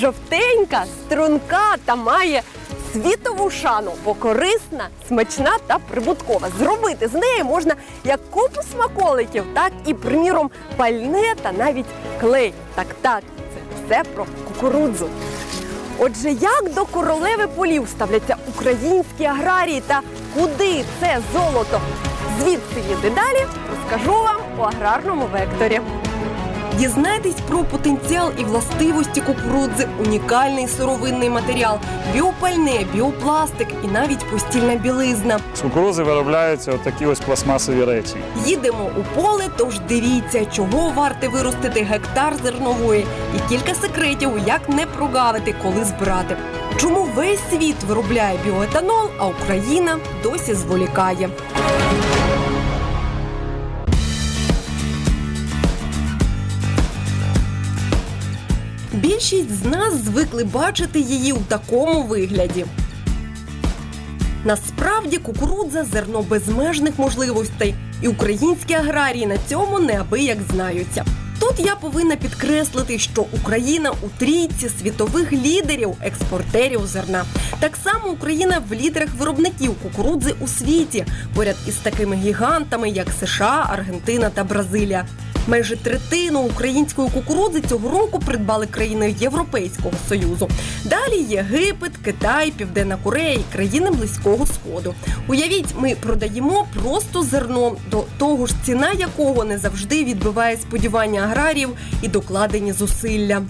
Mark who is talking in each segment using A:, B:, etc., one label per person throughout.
A: Жовтенька, струнка та має світову шану, бо корисна, смачна та прибуткова. Зробити з неї можна як купу смаколиків, так і, приміром, пальне та навіть клей. Так, так, це все про кукурудзу. Отже, як до королеви полів ставляться українські аграрії та куди це золото звідси їде далі, розкажу вам у аграрному векторі. Дізнайтесь про потенціал і властивості кукурудзи, унікальний сировинний матеріал, біопальне, біопластик і навіть постільна білизна.
B: З кукурузи виробляються отакі ось пластмасові речі.
A: Їдемо у поле, тож дивіться, чого варте виростити гектар зернової, і кілька секретів, як не прогавити, коли збирати. Чому весь світ виробляє біоетанол, а Україна досі зволікає. Більшість з нас звикли бачити її у такому вигляді. Насправді кукурудза зерно безмежних можливостей, і українські аграрії на цьому неабияк знаються. Тут я повинна підкреслити, що Україна у трійці світових лідерів експортерів зерна. Так само Україна в лідерах виробників кукурудзи у світі, поряд із такими гігантами, як США, Аргентина та Бразилія. Майже третину української кукурудзи цього року придбали країни Європейського союзу. Далі Єгипет, Китай, Південна Корея і країни Близького Сходу. Уявіть, ми продаємо просто зерно, до того ж ціна якого не завжди відбиває сподівання аграрів і докладені зусилля.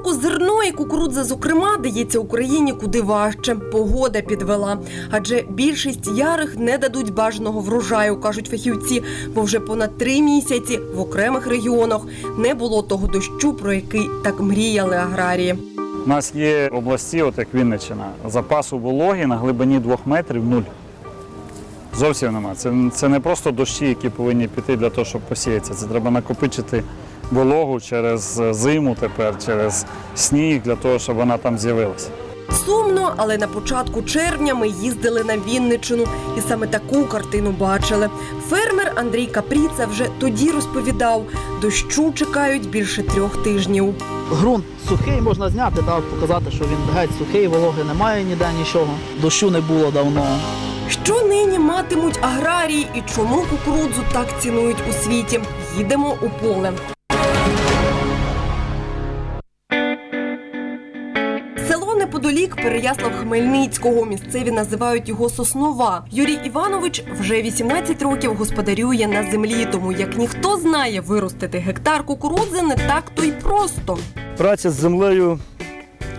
A: Року зерно і кукурудза, зокрема, дається Україні куди важче. Погода підвела. Адже більшість ярих не дадуть бажаного врожаю, кажуть фахівці, бо вже понад три місяці в окремих регіонах не було того дощу, про який так мріяли аграрії.
B: У нас є області, от як Вінниччина, запасу вологи на глибині двох метрів нуль. Зовсім нема. Це, це не просто дощі, які повинні піти для того, щоб посіятися. Це треба накопичити вологу через зиму тепер, через сніг, для того, щоб вона там з'явилася.
A: Сумно, але на початку червня ми їздили на Вінничину і саме таку картину бачили. Фермер Андрій Капріца вже тоді розповідав, дощу чекають більше трьох тижнів.
C: Грунт сухий, можна зняти, так, показати, що він геть сухий, вологи немає ніде нічого. Дощу не було давно.
A: Що нині матимуть аграрії і чому кукурудзу так цінують у світі? Їдемо у поле. Село Переяслав Хмельницького. Місцеві називають його Соснова. Юрій Іванович вже 18 років господарює на землі, тому як ніхто знає, виростити гектар кукурудзи не так то й просто.
D: праця з землею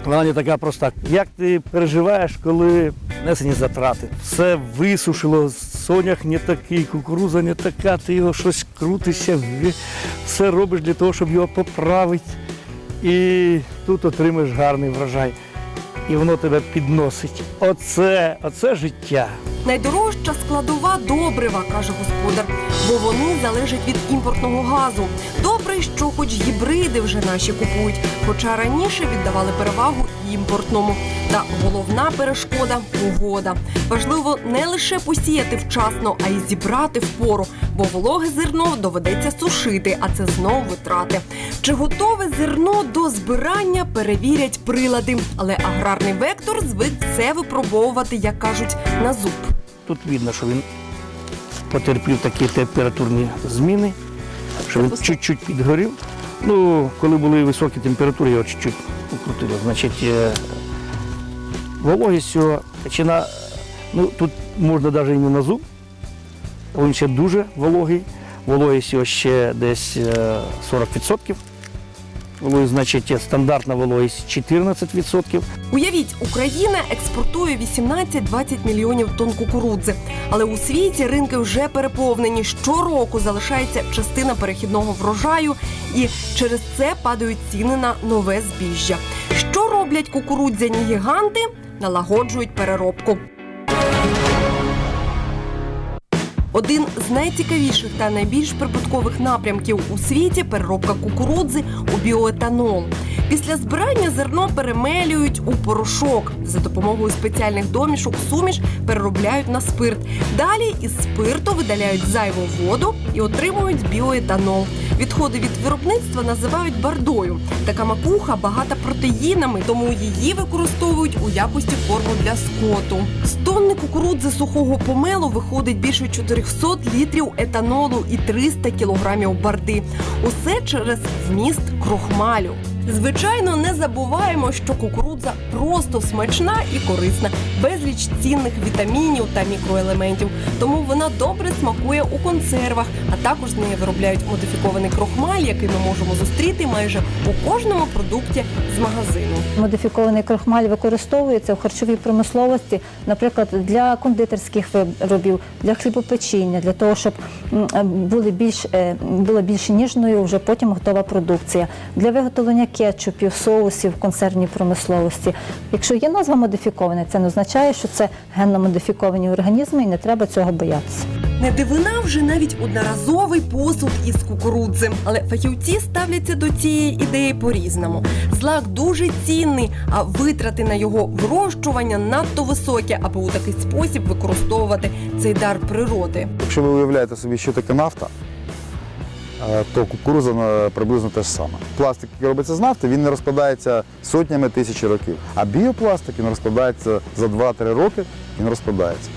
D: вона не така проста. Як ти переживаєш, коли несені затрати? Все висушило, сонях не такий, кукуруза не така, ти його щось крутишся, все робиш для того, щоб його поправити. І тут отримаєш гарний врожай. І воно тебе підносить. Оце, оце життя.
A: Найдорожча складова добрива, каже господар, бо вони залежать від імпортного газу. Добре, що хоч гібриди вже наші купують, хоча раніше віддавали перевагу імпортному. Та головна перешкода погода. Важливо не лише посіяти вчасно, а й зібрати впору, бо вологе зерно доведеться сушити, а це знову витрати. Чи готове зерно до збирання перевірять прилади, але аграрний вектор звик все випробовувати, як кажуть, на зуб.
D: Тут видно, що він потерпів такі температурні зміни, що він чуть-чуть підгорів. Ну, коли були високі температури, його чуть-чуть укрутило. Значить, вологість цього почина, ну тут можна навіть і не на зуб, він ще дуже вологий. Вологість його ще десь е, 40%. Вологість, значить, стандартна вологість 14%.
A: Уявіть, Україна експортує 18-20 мільйонів тонн кукурудзи, але у світі ринки вже переповнені. Щороку залишається частина перехідного врожаю, і через це падають ціни на нове збіжжя. Що роблять кукурудзяні гіганти? Налагоджують переробку. Один з найцікавіших та найбільш прибуткових напрямків у світі переробка кукурудзи у біоетанол. Після збирання зерно перемелюють у порошок. За допомогою спеціальних домішок суміш переробляють на спирт. Далі із спирту видаляють зайву воду і отримують біоетанол. Відходи від виробництва називають бардою. Така макуха багата протеїнами, тому її використовують у якості корму для скоту. З тонни кукурудзи сухого помелу виходить більше 400 літрів етанолу і 300 кілограмів барди. Усе через вміст крохмалю. Звичайно, не забуваємо, що кукурудза просто смачна і корисна, безліч цінних вітамінів та мікроелементів. Тому вона добре смакує у консервах, а також з неї виробляють модифікований крохмаль, який ми можемо зустріти майже у кожному продукті з магазину.
E: Модифікований крохмаль використовується в харчовій промисловості, наприклад, для кондитерських виробів, для хлібопечіння, для того, щоб е, були більш, е, була більш ніжною вже потім готова продукція. Для виготовлення кетчупів, соусів в консервній промисловості. Якщо є назва модифікована, це не означає, що це генно модифіковані організми і не треба цього боятися.
A: Не дивина вже навіть одноразовий посуд із кукурудзи. Але фахівці ставляться до цієї ідеї по-різному. Злак дуже цінний, а витрати на його вирощування надто високі, аби у такий спосіб використовувати цей дар природи.
F: Якщо ви уявляєте собі, що таке нафта, то кукуруза приблизно те ж саме. Пластик, який робиться з нафти, він не розкладається сотнями тисяч років. А біопластик він розкладається за 2-3 роки, він розкладається.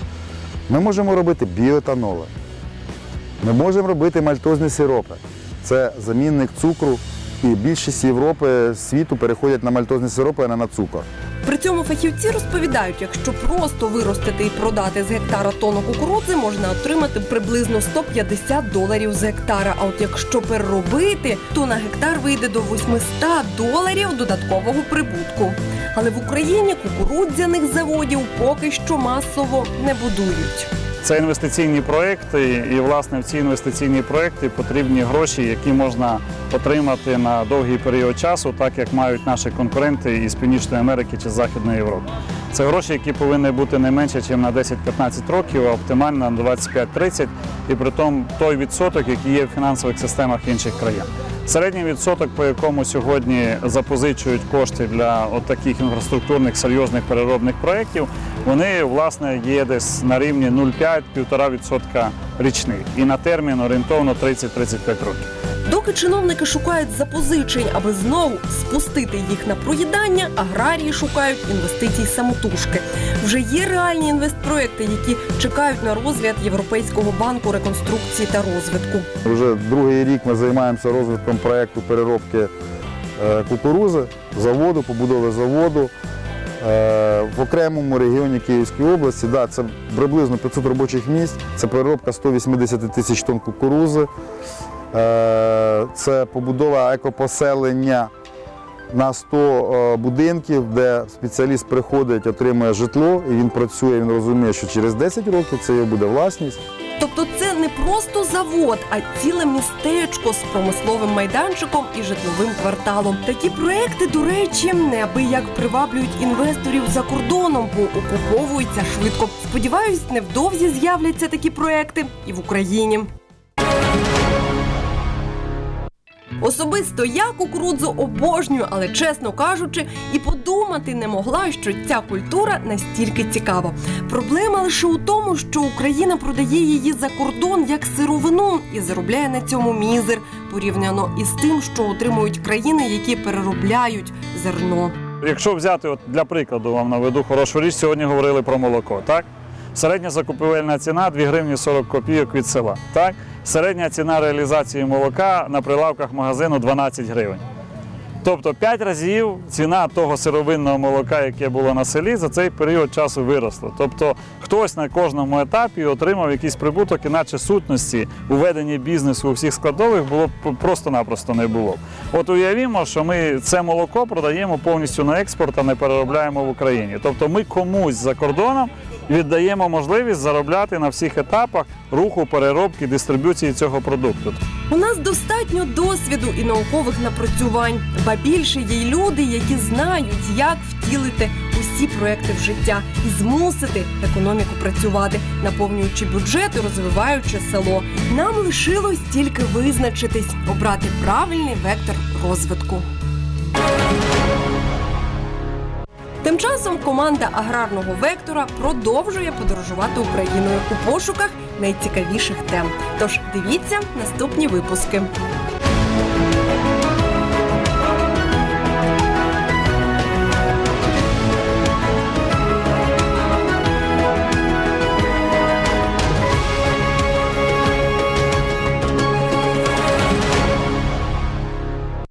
F: Ми можемо робити біоетаноли. Ми можемо робити мальтозні сиропи. Це замінник цукру. І більшість Європи світу переходять на мальтозні сиропи, а не на цукор.
A: При цьому фахівці розповідають, якщо просто виростити і продати з гектара тонну кукурудзи, можна отримати приблизно 150 доларів з гектара. А от якщо переробити, то на гектар вийде до 800 доларів додаткового прибутку. Але в Україні кукурудзяних заводів поки що масово не будують.
B: Це інвестиційні проекти, і власне в ці інвестиційні проекти потрібні гроші, які можна отримати на довгий період часу, так як мають наші конкуренти із Північної Америки чи Західної Європи. Це гроші, які повинні бути не менше, ніж на 10-15 років, а оптимально на 25-30, і при тому той відсоток, який є в фінансових системах інших країн. Середній відсоток, по якому сьогодні запозичують кошти для таких інфраструктурних серйозних переробних проєктів, вони власне є десь на рівні 0,5-1,5% річних і на термін орієнтовно 30-35 років.
A: Доки чиновники шукають запозичень, аби знову спустити їх на проїдання, аграрії шукають інвестицій самотужки. Вже є реальні інвестпроекти, які чекають на розгляд Європейського банку реконструкції та розвитку.
F: Вже другий рік ми займаємося розвитком проєкту переробки е, кукурузи, заводу, побудови заводу. Е, В окремому регіоні Київської області да, це приблизно 500 робочих місць, це переробка 180 тисяч тонн кукурузи, Е, це побудова екопоселення на 100 е, будинків, де спеціаліст приходить, отримує житло, і він працює, він розуміє, що через 10 років це його буде власність.
A: Тобто завод, а ціле містечко з промисловим майданчиком і житловим кварталом. Такі проекти, до речі, неабияк приваблюють інвесторів за кордоном, бо окуповуються швидко. Сподіваюсь, невдовзі з'являться такі проекти і в Україні. Особисто я кукурудзу обожнюю, але чесно кажучи, і подумати не могла, що ця культура настільки цікава. Проблема лише у тому, що Україна продає її за кордон як сировину і заробляє на цьому мізер порівняно із тим, що отримують країни, які переробляють зерно.
B: Якщо взяти от для прикладу, вам наведу хорошу річ, сьогодні говорили про молоко, так? Середня закупівельна ціна 2 гривні 40 копійок від села. Так? Середня ціна реалізації молока на прилавках магазину 12 гривень. Тобто 5 разів ціна того сировинного молока, яке було на селі, за цей період часу виросла. Тобто хтось на кожному етапі отримав якийсь прибуток, іначе сутності у веденні бізнесу у всіх складових було просто-напросто не було. От уявімо, що ми це молоко продаємо повністю на експорт, а не переробляємо в Україні. Тобто ми комусь за кордоном віддаємо можливість заробляти на всіх етапах руху, переробки, дистриб'юції цього продукту.
A: У нас достатньо досвіду і наукових напрацювань, більше є й люди, які знають, як втілити всі проекти в життя і змусити економіку працювати, наповнюючи бюджет і розвиваючи село. Нам лишилось тільки визначитись, обрати правильний вектор розвитку. Тим часом команда аграрного вектора продовжує подорожувати Україною у пошуках найцікавіших тем. Тож дивіться наступні випуски.